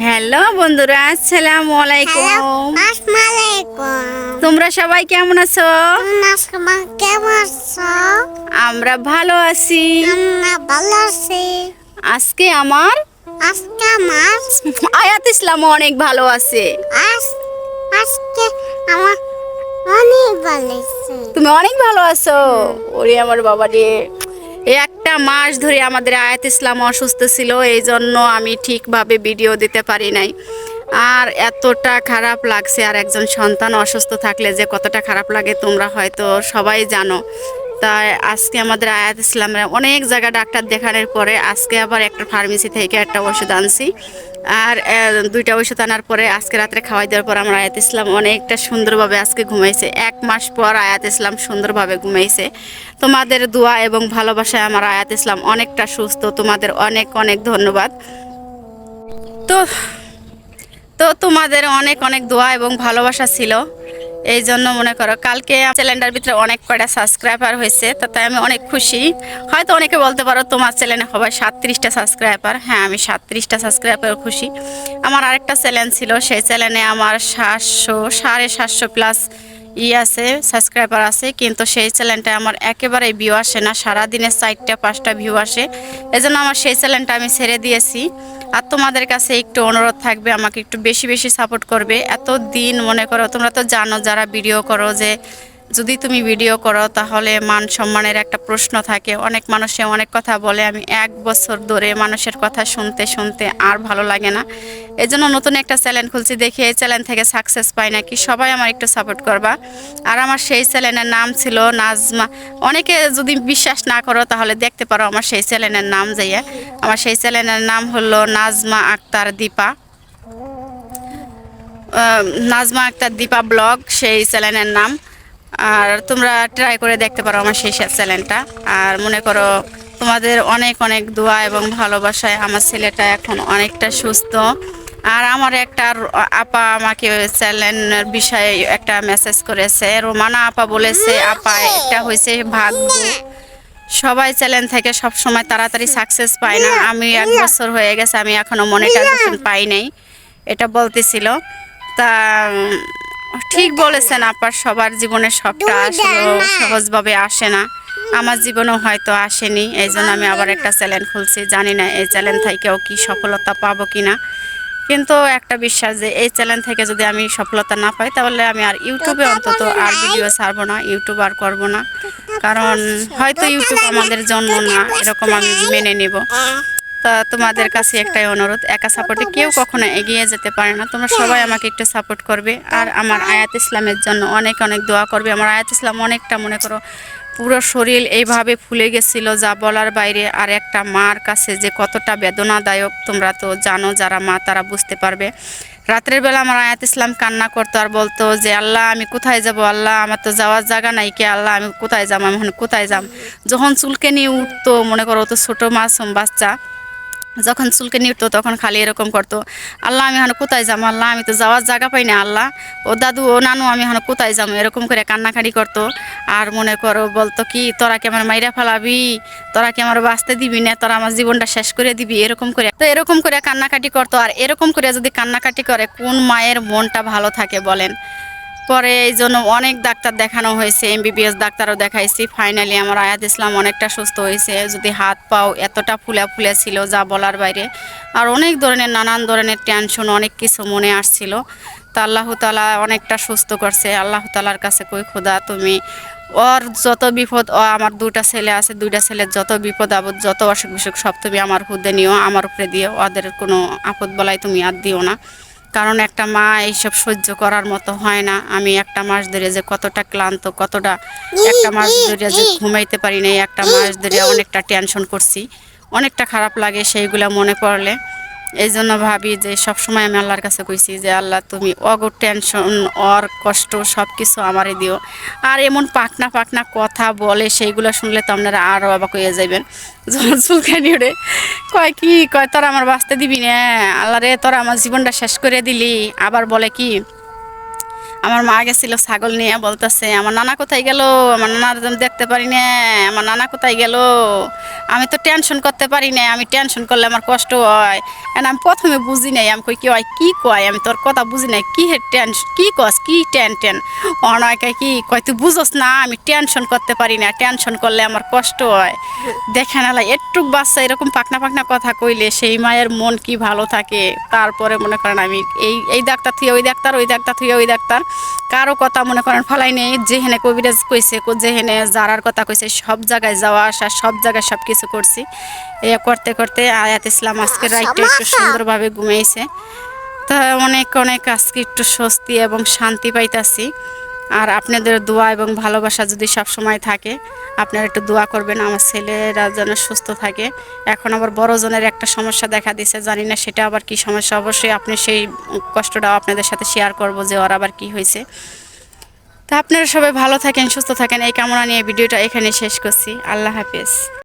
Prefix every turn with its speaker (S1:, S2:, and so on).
S1: Hello বন্ধুরা আসসালামু আলাইকুম। তোমরা সবাই কেমন আছো?
S2: কেমন আছো?
S1: আমরা ভালো আছি।
S2: ভালো আছি।
S1: আজকে আমার
S2: আজকে আমার
S1: আয়াত ইসলাম অনেক ভালো আছে।
S2: আজ আজকে আমার অনেক ভালো
S1: তুমি অনেক ভালো আছো। ওরে আমার বাবা রে একটা মাস ধরে আমাদের আয়াত ইসলাম অসুস্থ ছিল, এই জন্য আমি ঠিকভাবে ভিডিও দিতে পারি নাই। আর এতটা খারাপ লাগছে আর একজন সন্তান অসুস্থ থাকলে যে কতটা খারাপ লাগে তোমরা হয়তো সবাই জানো। তাই আজকে আমাদের আয়াত ইসলামের অনেক জায়গা ডাক্তার দেখানোর পরে আজকে আবার একটা ফার্মেসি থেকে একটা ওষুধ আনছি। আর দুইটা ওষুধ আনার পরে আজকে রাত্রে খাওয়াই দেওয়ার পর আমার আয়াত ইসলাম অনেকটা সুন্দরভাবে আজকে ঘুমাইছে। এক মাস পর আয়াত ইসলাম সুন্দরভাবে ঘুমাইছে। তোমাদের দোয়া এবং ভালোবাসায় আমার আয়াত ইসলাম অনেকটা সুস্থ। তোমাদের অনেক অনেক ধন্যবাদ। তো তো তোমাদের অনেক অনেক দোয়া এবং ভালোবাসা ছিল। এই জন্য মনে করো, কালকে চ্যানেলটার ভিতরে অনেক কয়টা সাবস্ক্রাইবার হয়েছে তাতে আমি অনেক খুশি। হয়তো অনেকে বলতে পারো তোমার চ্যানেলে হবে সাতত্রিশটা সাবস্ক্রাইবার হ্যাঁ আমি সাতত্রিশটা সাবস্ক্রাইবার খুশি। আমার আরেকটা চ্যানেল ছিল, সেই চ্যানেলে আমার সাতশো, সাড়ে সাতশো প্লাস ই আছে, সাবস্ক্রাইবার আছে, কিন্তু সেই চ্যানেলটা আমার একেবারে ভিউ আসে না। সারাদিনে চারটা, পাঁচটা ভিউ আসে। এজন্য আমার সেই চ্যানেলটা আমি ছেড়ে দিয়েছি। আর তোমাদের কাছে একটু অনুরোধ থাকবে, আমাকে একটু বেশি বেশি সাপোর্ট করবে। এত দিন মনে করো, তোমরা তো জানো যারা ভিডিও করো যে যদি তুমি ভিডিও করো, তাহলে মান সম্মানের একটা প্রশ্ন থাকে। অনেক মানুষে অনেক কথা বলে, আমি এক বছর ধরে মানুষের কথা শুনতে শুনতে আর ভালো লাগে না। এই জন্য নতুন একটা চ্যানেল খুলছি, দেখি এই চ্যানেল থেকে সাকসেস পাই নাকি। সবাই আমার একটু সাপোর্ট করবা। আর আমার সেই চ্যানেলের নাম ছিল নাজমা। অনেকে যদি বিশ্বাস না করো, তাহলে দেখতে পারো আমার সেই চ্যানেলের নাম যাইয়া। আমার সেই চ্যানেলের নাম হলো নাজমা আক্তার দীপা। নাজমা আক্তার দীপা ব্লগ সেই চ্যানেলের নাম। আর তোমরা ট্রাই করে দেখতে পারো আমার সেই চ্যানেলটা আর মনে করো, তোমাদের অনেক অনেক দোয়া এবং ভালোবাসায় আমার ছেলেটা এখন অনেকটা সুস্থ। আর আমার একটা আপা আমাকে চ্যানেলের বিষয়ে একটা মেসেজ করেছে, রোমানা আপা বলেছে, আপা একটা হয়েছে ভাগ্য। সবাই চ্যানেল থেকে সব সময় তাড়াতাড়ি সাকসেস পায় না। আমি এক বছর হয়ে গেছে, আমি এখনও মনিটাইজেশন পাই নাই। এটা বলতেছিল। তা ঠিক বলেছেন আপার সবার জীবনে সবটা আসলে সহজভাবে আসে না। আমার জীবনেও হয়তো আসেনি। এই জন্য আমি আবার একটা চ্যানেল খুলছি। জানি না এই চ্যানেল থেকেও কি সফলতা পাবো কিনা। কিন্তু একটা বিশ্বাস যে এই চ্যানেল থেকে যদি আমি সফলতা না পাই তাহলে আমি আর ইউটিউবে অন্তত আর ভিডিও ছাড়বো না ইউটিউব আর করব না। কারণ হয়তো ইউটিউব আমাদের জন্য না এরকম আমি মেনে নেব। তা তোমাদের কাছে একটাই অনুরোধ একা সাপোর্টে কেউ কখনো এগিয়ে যেতে পারে না। তোমরা সবাই আমাকে একটু সাপোর্ট করবে। আর আমার আয়াত ইসলামের জন্য অনেক অনেক দোয়া করবে। আমার আয়াত ইসলাম অনেকটা মনে করো পুরো শরীর এইভাবে ফুলে গেছিল যা বলার বাইরে। আর একটা মার কাছে যে কতটা বেদনাদায়ক তোমরা তো জানো যারা মা তারা বুঝতে পারবে। রাত্রের বেলা আমার আয়াত ইসলাম কান্না করতো আর বলতো যে আল্লাহ আমি কোথায় যাব? আল্লাহ আমার তো যাওয়ার জায়গা নাই কে? আল্লাহ আমি কোথায় যাম? আমি এখন কোথায় যাম? যখন চুলকে নিয়ে উঠতো মনে করো তো ছোটো মাসুম বাচ্চা যখন চুলকে নিতো তখন খালি এরকম করতো, আল্লাহ, আমি এখন কোথায় যাব? আল্লাহ, আমি তো যাওয়ার জায়গা পাই না আল্লাহ। ও দাদু, ও নানু, আমি এখন কোথায় যাব? এরকম করে কান্নাকাটি করতো। আর মনে করো, বলতো কি, তোরা কি আমার মাইরা ফেলাবি? তোরা কি আমার বাঁচতে দিবি না? তোরা আমার জীবনটা শেষ করে দিবি? এরকম করে। তো এরকম করে কান্নাকাটি করতো। আর এরকম করে যদি কান্নাকাটি করে, কোন মায়ের মনটা ভালো থাকে বলেন? পরে এই জন্য অনেক ডাক্তার দেখানো হয়েছে এমবিবিএস ডাক্তারও দেখাইছি। ফাইনালি আমার আয়াত ইসলাম অনেকটা সুস্থ হয়েছে। যদি হাত পাও এতটা ফুলে ফুলে ছিল যা বলার বাইরে। আর অনেক ধরনের, নানান ধরনের টেনশন অনেক কিছু মনে আসছিল। তা আল্লাহ তালা অনেকটা সুস্থ করছে। আল্লাহ তালার কাছে কই খোদা, তুমি ওর যত বিপদ, ও আমার দুইটা ছেলে আছে, দুইটা ছেলের যত বিপদ, আপদ, যত অসুখ বিসুখ সব তুমি আমার হুদে নিও, আমার উপরে দিও। ওদের কোনো আপদ বলাই তুমি আর দিও না। কারণ একটা মা এইসব সহ্য করার মতো হয় না। আমি একটা মাস ধরে যে কতটা ক্লান্ত, কতটা একটা মাস ধরে যে ঘুমাইতে পারি না একটা মাস ধরে অনেকটা টেনশন করছি। অনেকটা খারাপ লাগে সেইগুলো মনে পড়লে। এই জন্য ভাবি যে সবসময় আমি আল্লাহর কাছে কইছি যে, আল্লাহ, তুমি অগ টেনশন, অর কষ্ট সব কিছু আমারে দিও। আর এমন পাকনা পাকনা কথা বলে সেইগুলো শুনলে তো আপনারা আরও অবাক হয়ে যাবেন যখন চুলকানি ওরে, কয় কি, কয় তোরা আমার বাঁচতে দিবি না? আল্লাহ রে, তোরা আমার জীবনটা শেষ করে দিলি। আবার বলে কি আমার মা গেছিল ছাগল নিয়ে, বলতেছে, আমার নানা কোথায় গেল? আমার নানার দেখতে পারি না, আমার নানা কোথায় গেল? আমি তো টেনশন করতে পারি না, আমি টেনশন করলে আমার কষ্ট হয়। And আমি প্রথমে বুঝি নাই, আমি কই, কি হয়, কি কয়? আমি তোর কথা বুঝি নাই, কী হে টেনশন কী কস, কি টেন টেন অনয়কে কি কয় তুই বুঝোস না, আমি টেনশন করতে পারি না টেনশন করলে আমার কষ্ট হয়। দেখে না একটুক বাচ্চা এরকম পাকনা পাকনা কথা কইলে সেই মায়ের মন কি ভালো থাকে? তারপরে মনে করেন আমি, এই এই ডাক্তার থুয়ে ওই ডাক্তার ওই ডাক্তার থুয়ে ওই ডাক্তার। কারও কথা মনে করেন ফলাই নেই যেহেনে কবিরাজ কইছে যেখানে যেহেনে যারার কথা কইছে সব জায়গায় যাওয়া আসা সব জায়গায় সব কিছু করছি। এ করতে করতে আয়াত ইসলাম আজকে রাইটটা একটু সুন্দরভাবে ঘুমিয়েছে তা অনেক অনেক আজকে একটু স্বস্তি এবং শান্তি পাইতাছি। আর আপনাদের দোয়া এবং ভালোবাসা যদি সব সময় থাকে, আপনারা একটু দোয়া করবেন, আমার ছেলেরা যেন সুস্থ থাকে। এখন আবার বড়জনের একটা সমস্যা দেখা দিছে, জানি না সেটা আবার কি সমস্যা। অবশ্যই আপনি সেই কষ্টটাও আপনাদের সাথে শেয়ার করব যে ওর আবার কি হয়েছে। তা আপনারা সবাই ভালো থাকেন, সুস্থ থাকেন। এই কামনা নিয়ে ভিডিওটা এখানে শেষ করছি। আল্লাহ হাফেজ।